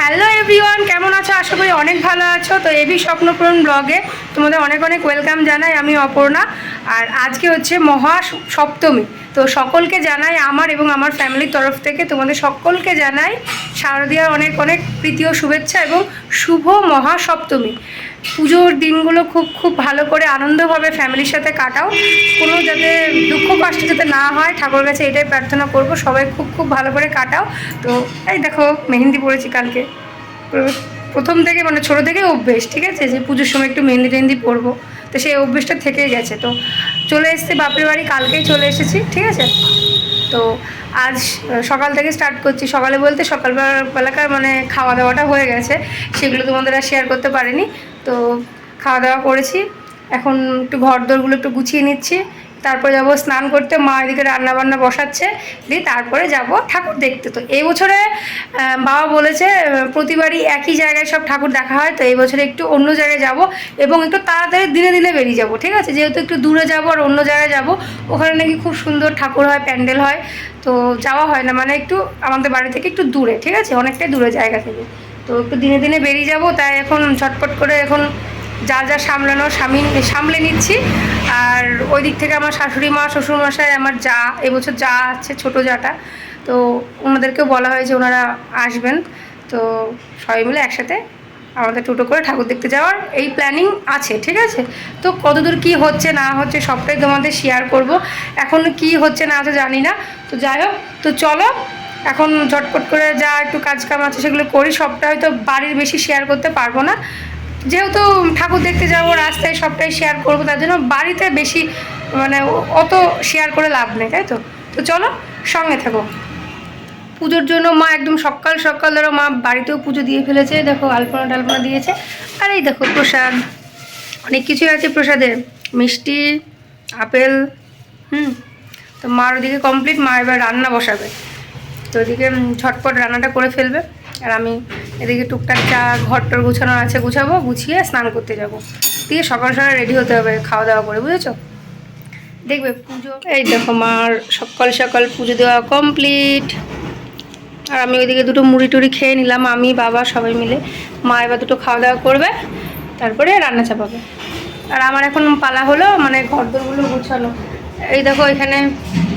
Hello everyone, কেমন আছো? আশা করি অনেক ভালো আছো। তো এবি স্বপ্নপূরণ ব্লগে তোমাদের অনেক অনেক ওয়েলকাম জানাই, আমি অপর্ণা। আর আজকে হচ্ছে মহা সপ্তমী। তো সকলকে জানাই, আমার এবং আমার ফ্যামিলির তরফ থেকে তোমাদের সকলকে জানাই শারদীয়ার অনেক অনেক প্রীতি ও শুভেচ্ছা এবং শুভ মহা সপ্তমী। পুজোর দিনগুলো খুব খুব ভালো করে আনন্দভাবে ফ্যামিলির সাথে কাটাও। কোনো যাতে দুঃখ কষ্ট যাতে না হয় ঠাকুর কাছে এটাই প্রার্থনা করব, সবাই খুব খুব ভালো করে কাটাও। তো এই দেখো, মেহেন্দি পড়েছি কালকে। প্রথম থেকে মানে ছোটো থেকে অভ্যেস, ঠিক আছে? যে পুজোর সময় একটু মেহেন্দি টেহেন্দি পরবো। তো সেই অভ্যেসটা থেকেই গেছে। তো চলে এসেছি, বাপের বাড়ি কালকেই চলে এসেছি, ঠিক আছে? তো আজ সকাল থেকে স্টার্ট করছি। সকালে বলতে সকালবেলাকার মানে খাওয়া দাওয়াটা হয়ে গেছে। সেগুলো তোমাদের আর শেয়ার করতে পারিনি। তো খাওয়া দাওয়া করেছি। এখন একটু ঘর দোরগুলো একটু গুছিয়ে নিচ্ছি। তারপরে যাব স্নান করতে, মা এদিকে রান্না বান্না বসাচ্ছে। দিয়ে তারপরে যাব ঠাকুর দেখতে। তো এই বছরে বাবা বলেছে প্রতিবারই একই জায়গায় সব ঠাকুর দেখা হয়। তো এই বছরে একটু অন্য জায়গায় যাব এবং একটু তাড়াতাড়ি দিনে দিনে বেরিয়ে যাব, ঠিক আছে? যেহেতু একটু দূরে যাব আর অন্য জায়গায় যাব, ওখানে নাকি খুব সুন্দর ঠাকুর হয়, প্যান্ডেল হয়। তো যাওয়া হয় না মানে একটু আমাদের বাড়ি থেকে একটু দূরে, ঠিক আছে? অনেকটাই দূরে জায়গা থেকে। তো একটু দিনে দিনে বেরিয়ে যাব, তাই এখন ঝটপট করে এখন যা যা সামলানো স্বামী সামলে নিচ্ছি। আর ওই দিক থেকে আমার শাশুড়ি মা শ্বশুরমশাই আমার যা এবছর যা আছে ছোটো যাটা, তো ওনাদেরকেও বলা হয়েছে ওনারা আসবেন। তো সবাই মিলে একসাথে আমাদের টোটো করে ঠাকুর দেখতে যাওয়ার এই প্ল্যানিং আছে, ঠিক আছে? তো কতদূর কি হচ্ছে, না হচ্ছে সবটাই তোমাদের শেয়ার করব। এখন কি হচ্ছে, না হচ্ছে জানি না। তো যাই হোক, তো চলো এখন ঝটপট করে যা একটু কাজ কাম আছে সেগুলো করি, সবটা হয়তো বাড়ির বেশি শেয়ার করতে পারব না। যেহেতু ঠাকুর দেখতে যাব, রাস্তায় সবটাই শেয়ার করব, তার জন্য বাড়িতে বেশি মানে অত শেয়ার করে লাভ নেই, তাই তো? তো চলো, সঙ্গে থাকো। পুজোর জন্য মা একদম সকাল সকাল ধরো, মা বাড়িতেও পুজো দিয়ে ফেলেছে, দেখো আলপনা টালপনা দিয়েছে। আর এই দেখো প্রসাদ, অনেক কিছুই আছে প্রসাদে। মিষ্টি, আপেল, হুম, তো মার ওদিকে কমপ্লিট মা এবার রান্না বসাবে। তো ওদিকে ঝটপট রান্নাটা করে ফেলবে। আর আমি এদিকে টুকটাক চা ঘরটর গুছানো আছে গুছাবো, গুছিয়ে স্নান করতে যাব। দিয়ে সকাল সকাল রেডি হতে হবে খাওয়া দাওয়া করে, বুঝেছ? দেখবে পুজো, এই দেখো মার সকাল সকাল পুজো দেওয়া কমপ্লিট আর আমি ওইদিকে দুটো মুড়ি টুড়ি খেয়ে নিলাম, আমি, বাবা, সবাই মিলে। মা এবার দুটো খাওয়া দাওয়া করবে, তারপরে রান্না চাপাবে। আর আমার এখন পালা হলো মানে ঘরদোরগুলো গোছানো। এই দেখো, এখানে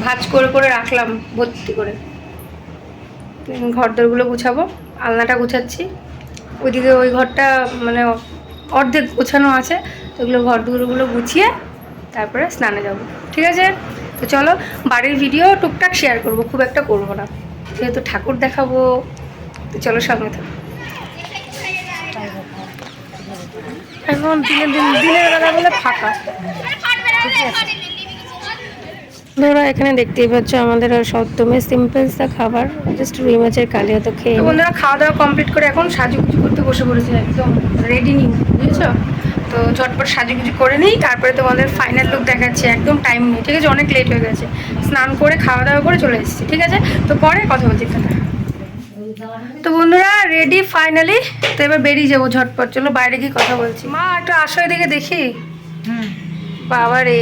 ভাজ করে করে রাখলাম, ভর্তি করে। ঘরদোরগুলো গুছাবো। আলনাটা গুছাচ্ছি। ওইদিকে ওই ঘরটা মানে অর্ধেক গোছানো আছে। তো ওগুলো ঘরদোরগুলো গুছিয়ে তারপরে স্নানে যাব। ঠিক আছে? তো চলো, বাড়ির ভিডিও টুকটাক শেয়ার করব, খুব একটা করব না। যেহেতু ঠাকুর দেখাবো, তো চলো সঙ্গে থাকো। এখন দিনের দিন দিনের বেলা বলে ফাঁকা বন্ধুরা এখানে দেখতেই পাচ্ছ আমাদের আর সপ্তমে সিম্পল সা খাবার জাস্ট রুই মাছের কালিয়া তো খেয়ে বন্ধুরা খাওয়া দাওয়া কমপ্লিট করে এখন সাজু সাজুগুজু করতে বসে পড়েছে একদম রেডি নিই বুঝেছ? তো ঝটপট সাজু সাজুগুজু করে নিই তারপরে তোমাদের ফাইনাল লুক দেখাচ্ছি একদম টাইম নেই ঠিক আছে? অনেক লেট হয়ে গেছে। স্নান করে খাওয়া দাওয়া করে চলে এসেছি ঠিক আছে? তো পরে কথা বলছি তাহলে তো বন্ধুরা রেডি ফাইনালি তো এবার বেরিয়ে যাব ঝটপট চলো বাইরে গিয়ে কথা বলছি। মা একটু আসো এদিকে দেখি। বাবা রে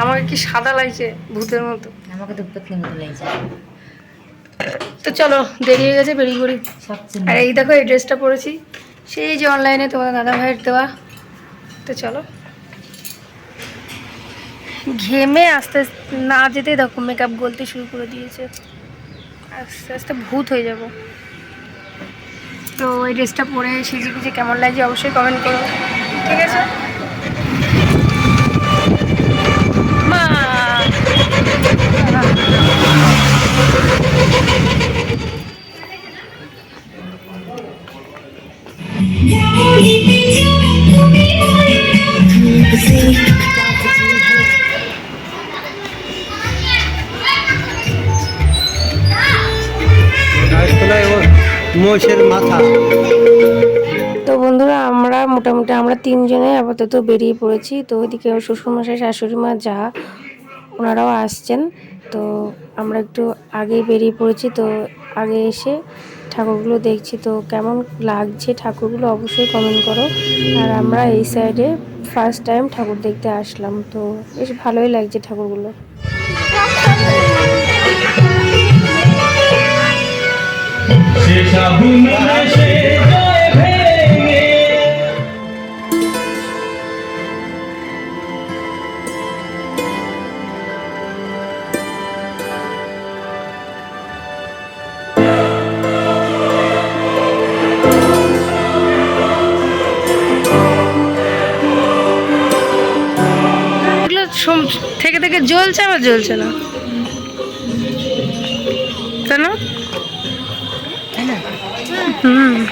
আমাকে কি সাদা লাগছে ভূতের মতো? আমাকে তো পেতনি মতো লাগছে। তো চলো দেরি হয়ে গেছে বেরিয়ে করি আর এই দেখো এই ড্রেসটা পরেছি। সেই যে অনলাইনে তোমার দাদা ভাইয়ের দেওয়া। তো চলো। ঘেমে আস্তে আস্তে না যেতেই দেখো মেকআপ গলতে শুরু করে দিয়েছে। আস্তে আস্তে ভূত হয়ে যাব। তো এই ড্রেসটা পরে সেজে গুজে কেমন লাগছে অবশ্যই কমেন্ট করো। ঠিক আছে মা তো বন্ধুরা, আমরা মোটামুটি আমরা তিনজনে আপাতত বেরিয়ে পড়েছি। তো ওইদিকে শ্বশুরমশাই শাশুড়ি মা যা, ওনারাও আসছেন। তো আমরা একটু আগেই বেরিয়ে পড়েছি, তো আগে এসে ঠাকুরগুলো দেখছি। তো কেমন লাগছে ঠাকুরগুলো অবশ্যই কমেন্ট করো। আর আমরা এই সাইডে ফার্স্ট টাইম ঠাকুর দেখতে আসলাম, তো বেশ ভালোই লাগছে ঠাকুরগুলো। থেকে থেকে জ্বলছে আবার জ্বলছে না। তাই না? হুম।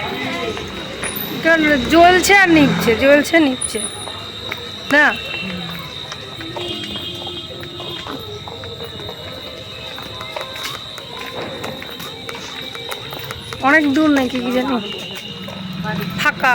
জ্বলছে আর নিচ্ছে, জ্বলছে, নিচ্ছে। না? অনেক দূর নাকি কি জানি? ফাঁকা।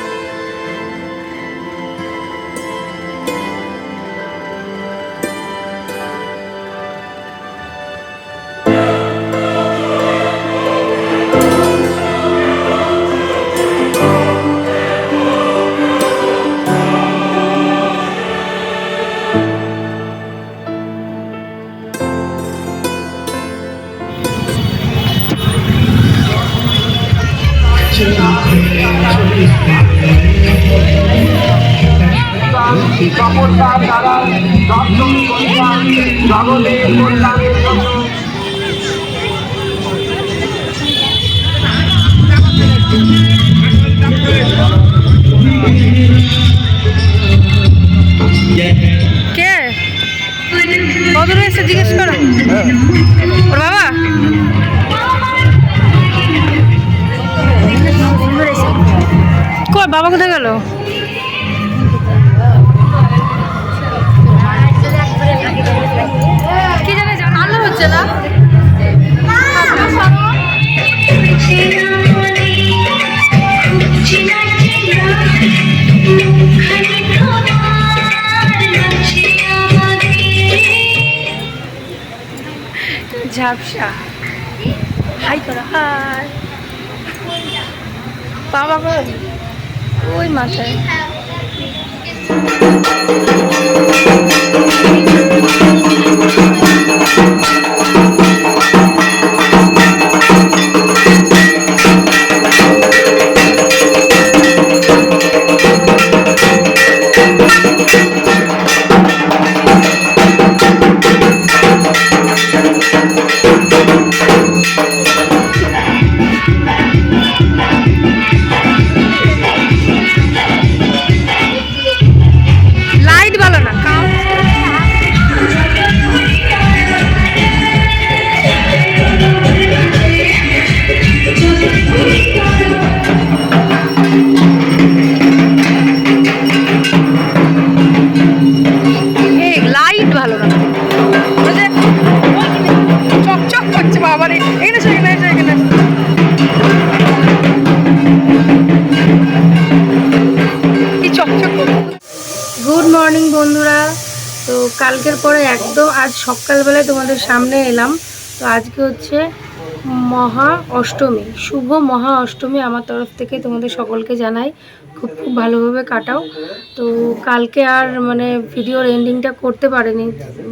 চমৎকার দ্বারা দর্শন করিয়া জগতের কল্যাণের জন্য কে বাবা কোথায় গেল? কি জানি জানো? আলো হচ্ছে না? ঝাপসা। হাই করো হাই। বাবা ওই মাথায়। লাইট কালকের পরে একদম আজ সকালবেলায় তোমাদের সামনে এলাম। তো আজকে হচ্ছে মহা অষ্টমী, শুভ মহা অষ্টমী আমার তরফ থেকে তোমাদের সকলকে জানাই। খুব খুব ভালোভাবে কাটাও। তো কালকে আর মানে ভিডিওর এন্ডিংটা করতে পারেনি।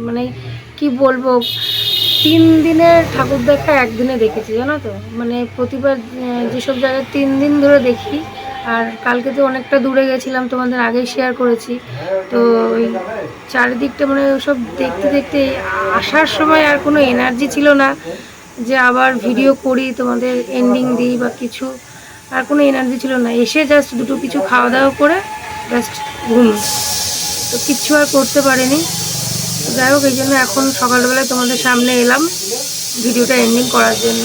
মানে কি বলব, তিন দিনের ঠাকুর দেখা একদিনে দেখেছি, জানো তো? মানে প্রতিবার যেসব জায়গায় তিন দিন ধরে দেখি আর কালকে তো অনেকটা দূরে গেছিলাম, তোমাদের আগেই শেয়ার করেছি। তো ওই চারিদিকটা মানে সব দেখতে দেখতে আসার সময় আর কোনো এনার্জি ছিল না যে আবার ভিডিও করি, তোমাদের এন্ডিং দিই বা কিছু। আর কোনো এনার্জি ছিল না। এসে জাস্ট দুটো কিছু খাওয়া দাওয়া করে জাস্ট ঘুম। তো কিচ্ছু আর করতে পারিনি। যাই হোক, এই জন্য এখন সকালবেলায় তোমাদের সামনে এলাম ভিডিওটা এন্ডিং করার জন্য।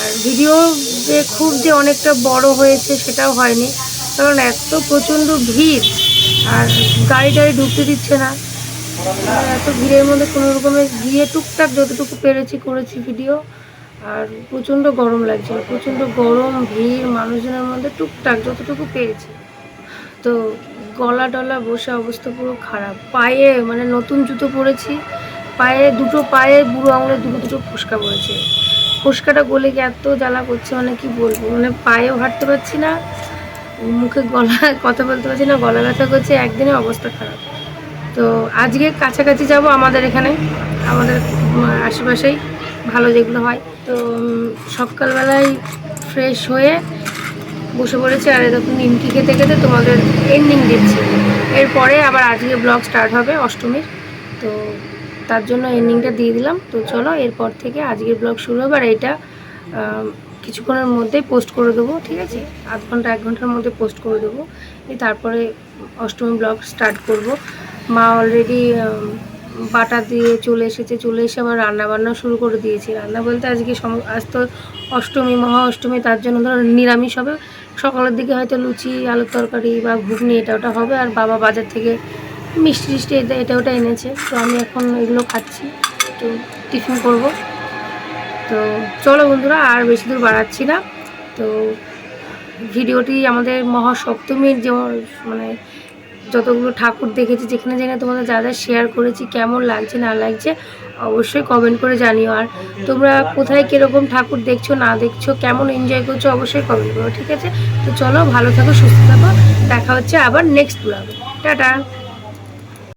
আর ভিডিও যে খুব যে অনেকটা বড় হয়েছে সেটাও হয়নি। কারণ এত প্রচণ্ড ভিড়, আর গাড়ি টাড়ি ঢুকতে দিচ্ছে না। এত ভিড়ের মধ্যে কোনো রকমের গিয়ে টুকটাক যতটুকু পেরেছি করেছি ভিডিও আর প্রচণ্ড গরম লাগছিল প্রচণ্ড গরম, ভিড়, মানুষজনের মধ্যে টুকটাক যতটুকু পেরেছি। তো গলা টলা বসে অবস্থা পুরো খারাপ। পায়ে মানে নতুন জুতো পরেছি, পায়ে দুটো পায়ে বুড়ো আঙুলে দুটো দুটো ফুসকা পড়েছে। ফুসকাটা গলে গিয়ে এত জ্বালা করছে মানে কি বলব? মানে পায়েও হাঁটতে পারছি না, মুখে গলা কথা বলতে পারছি না, গলা ব্যথা করছে একদিনে অবস্থা খারাপ। তো আজকে কাছাকাছি যাব আমাদের এখানে, আমাদের আশেপাশেই ভালো যেগুলো হয়। তো সকালবেলায় ফ্রেশ হয়ে বসে পড়েছি, আর এরকম নিমকি খেতে খেতে তোমাদের এন্ডিং দিচ্ছি এরপরে আবার আজকে ব্লগ স্টার্ট হবে অষ্টমীর, তো তার জন্য এন্ডিংটা দিয়ে দিলাম। তো চলো, এরপর থেকে আজকের ব্লগ শুরু হবে আর এটা কিছুক্ষণের মধ্যেই পোস্ট করে দেবো, ঠিক আছে? আধ ঘণ্টা, এক ঘণ্টার মধ্যে পোস্ট করে দেবো। তারপরে অষ্টমী ব্লগ স্টার্ট করব। মা অলরেডি বাটা দিয়ে চলে এসেছে, চলে এসে আবার রান্না বান্না শুরু করে দিয়েছি। রান্না বলতে আজকে সম- আজ তো অষ্টমী, মহা অষ্টমী, তার জন্য ধরো নিরামিষ হবে। সকালের দিকে হয়তো লুচি, আলুর তরকারি বা ঘুগনি, এটা ওটা হবে। আর বাবা বাজার থেকে মিষ্টি টিষ্টি এটা এটা ওটা এনেছে। তো আমি এখন এগুলো খাচ্ছি। একটু টিফিন করব। তো চলো বন্ধুরা, আর বেশি দূর বাড়াচ্ছি না। তো ভিডিওটি আমাদের মহাসপ্তমীর যে মানে যতগুলো ঠাকুর দেখেছি, যেখানে যেখানে তোমাদের যা যা শেয়ার করেছি, কেমন লাগছে, না লাগছে, অবশ্যই কমেন্ট করে জানিও। আর তোমরা কোথায় কীরকম ঠাকুর দেখছ, না দেখছ, কেমন এনজয় করছ, অবশ্যই কমেন্ট করো, ঠিক আছে? তো চলো, ভালো থাকো, সুস্থ থাকো। দেখা হচ্ছে আবার নেক্সট ব্লগে টাটা!